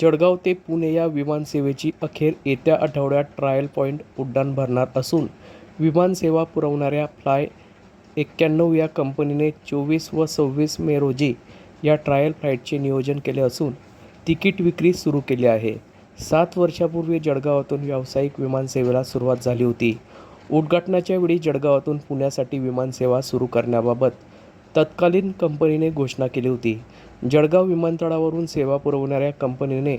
जळगाव ते पुणे या विमानसेवेची अखेर येत्या आठवड्यात ट्रायल पॉईंट उड्डाण भरणार असून विमानसेवा पुरवणाऱ्या फ्लाय एक्क्याण्णव या कंपनीने चोवीस व सव्वीस मे रोजी या ट्रायल फ्लाईटचे नियोजन केले असून तिकीट विक्री सुरू केली आहे. सात वर्षापूर्वी जळगावातून व्यावसायिक विमानसेवेला सुरुवात झाली होती. उद्घाटनाच्या वेळी जळगावातून पुण्यासाठी विमानसेवा सुरू करण्याबाबत तत्कालीन कंपनीने घोषणा केली होती. जळगाव विमानतळावरून सेवा पुरवणाऱ्या कंपनीने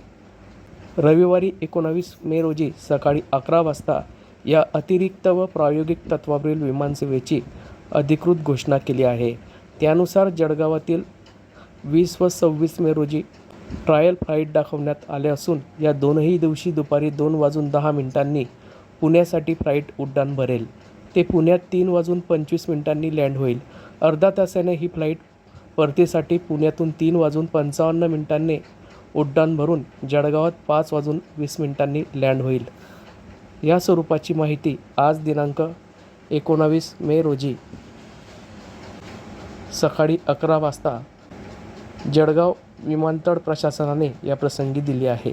रविवारी एकोणावीस मे रोजी सकाळी अकरा वाजता या अतिरिक्त व प्रायोगिक तत्वावरील विमानसेवेची अधिकृत घोषणा केली आहे. त्यानुसार जळगावातील वीस व सव्वीस मे रोजी ट्रायल फ्लाईट दाखवण्यात आले असून या दोनही दिवशी दुपारी दोन वाजून दहा मिनिटांनी पुण्यासाठी फ्लाईट उड्डाण भरेल. ते पुण्यात तीन वाजून पंचवीस मिनिटांनी लँड होईल. अर्धा तासाने ही फ्लाईट परतीसाठी पुण्यातून तीन वाजून पंचावन्न मिनिटांनी उड्डाण भरून जळगावात पाच वाजून वीस मिनिटांनी लँड होईल. या स्वरूपाची माहिती आज दिनांक एकोणावीस मे रोजी सकाळी अकरा वाजता जळगाव विमानतळ प्रशासनाने या प्रसंगी दिली आहे.